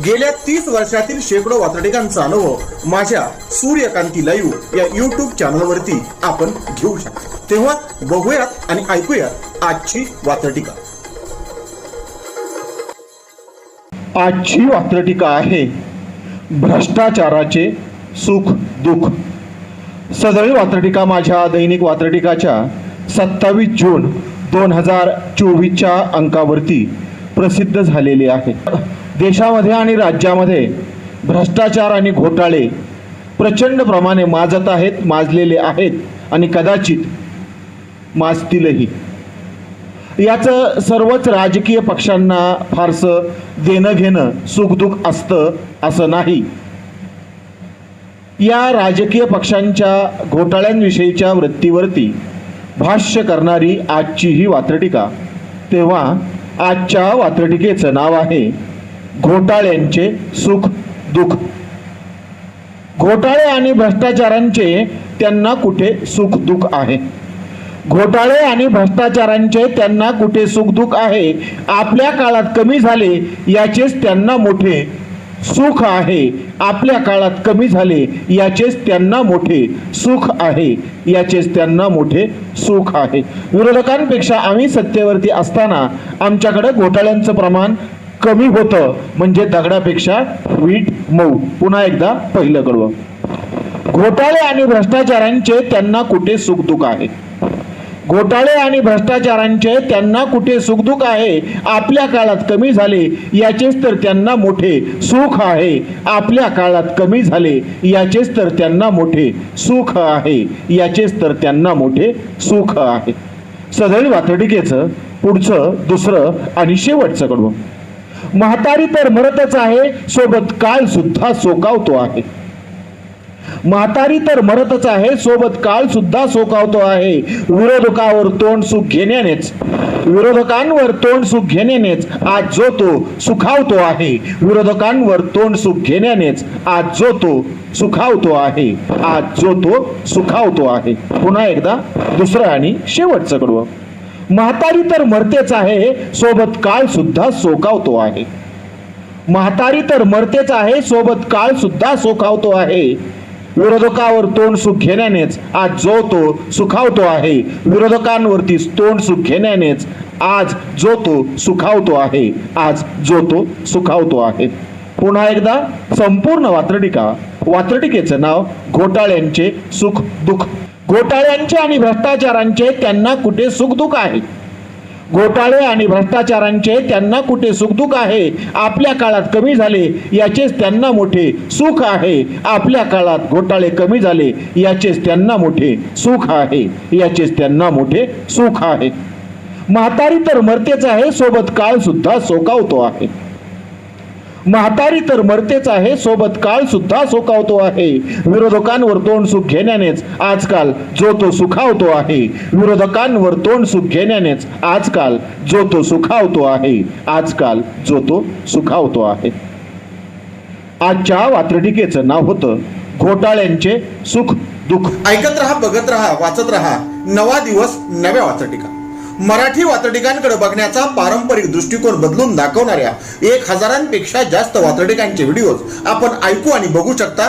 गेल्या तीस वर्षातील शेकडो वातडिकांचा अनुभव माझ्या सूर्यकांती लाईव्ह या युट्यूब चॅनलवरती आपण घेऊ शकतो. तेव्हा बघूयात आणि ऐकूयात आजची वातडिका आजची वात्रटिका आहे भ्रष्टाचाराचे सुख दुःख. सदळी वात्रटिका माझ्या दैनिक वात्रटिकाच्या सत्तावीस जून दोन हजार चोवीसच्या अंकावरती प्रसिद्ध झालेली आहे. देशामध्ये आणि राज्यामध्ये भ्रष्टाचार आणि घोटाळे प्रचंड प्रमाणे माजत आहेत माजलेले आहेत आणि कदाचित माजतीलही. याचं सर्वच राजकीय पक्षांना फारसं देणं घेणं सुखदुःख असतं असं नाही. या राजकीय पक्षांच्या घोटाळ्यांविषयीच्या वृत्तीवरती भाष्य करणारी आजची ही वात्रटिका. तेव्हा आजच्या वात्रटिकेचं नाव आहे घोटाळ्यांचे सुख दुःख. घोटाळे आणि भ्रष्टाचारांचे त्यांना कुठे सुख दुःख आहे? घोटाळे आणि भ्रष्टाचारांचे त्यांना कुठे सुखदुःख आहे? आपल्या काळात कमी झाले याचेच त्यांना मोठे सुख आहे. आपल्या काळात कमी झाले याचेच त्यांना मोठे सुख आहे. याचेच त्यांना मोठे सुख आहे. विरोधकांपेक्षा आम्ही सत्तेवरती असताना आमच्याकडे घोटाळ्यांचं प्रमाण कमी होतं म्हणजे दगडापेक्षा वीट मऊ. पुन्हा एकदा पहिलं कडवं घोटाळे आणि भ्रष्टाचारांचे त्यांना कुठे सुखदुःख आहे? घोटाळे आणि भ्रष्टाचारांचे त्यांना कुठे सुखदुःख आहे? आपल्या काळात कमी झाले याचेच तर त्यांना मोठे सुख आहे. आपल्या काळात कमी झाले याचेच तर त्यांना मोठे सुख आहे. याचेच तर त्यांना मोठे सुख आहे. सदैव वातडिकेचं पुढचं दुसरं आणि शेवटचं कडवं म्हातारी तर मरतच आहे सोबत काळ सुद्धा सोकावतो आहे. म्हातारी तर मरतच आहे सोबत काळ सुद्धा सोकावतो आहे. विरोधकावर तोंड सुख घेण्यानेच विरोधकांवर तोंड सुख घेण्यानेच आज जो तो सुखावतो आहे. विरोधकांवर तोंड सुख घेण्यानेच आज जो तो सुखावतो आहे. आज जो तो सुखावतो आहे. पुन्हा एकदा दुसरं आणि शेवटचं कडवं. म्हातारी तर मरतेच आहे सोबत काळ सुद्धा सोकावतो आहे. म्हातारी तर मरतेच आहे सोबत काळ सुद्धा सोखावतो आहे. विरोधकावर तोंड सुख घेण्यानेच आज जो तो सुखावतो आहे. विरोधकांवरती तोंड सुख घेण्यानेच आज जो तो सुखावतो आहे. आज जो तो सुखावतो आहे. पुन्हा एकदा संपूर्ण वात्रटिका वात्रटिकेचं नाव घोटाळ्यांचे सुख दुःख घोटाळ्यांचे आणि भ्रष्टाचारांचे त्यांना कुठे सुखदुख आहे? घोटाळे आणि भ्रष्टाचारांचे त्यांना कुठे सुखदुःख आहे? आपल्या काळात कमी झाले याचेच त्यांना मोठे सुख आहे. आपल्या काळात घोटाळे कमी झाले याचेच त्यांना मोठे सुख आहे. याचेच त्यांना मोठे सुख आहे. म्हातारी तर मरतेच आहे सोबत काळ सुद्धा सोकावतो आहे. म्हातारी तर मरतेच आहे सोबत काळ सुद्धा सुखावतो आहे. विरोधकांवर तोंड सुख घेण्यानेच आजकाल जो तो सुखावतो आहे. विरोधकांवर तोंड सुख घेण्यानेच आजकाल जो तो सुखावतो आहे. आजकाल जो तो सुखावतो आहे. आजच्या वात्रटिकेचं नाव होतं घोटाळ्यांचे सुख दुःख. ऐकत राहा बघत राहा वाचत राहा. नवा दिवस नव्या वात्रटिका. मराठी वात्रटिकांकडे बघण्याचा पारंपरिक दृष्टिकोन बदलून दाखवणाऱ्या एक हजारांपेक्षा जास्त वात्रटिकांचे व्हिडिओज आपण ऐकू आणि बघू शकता.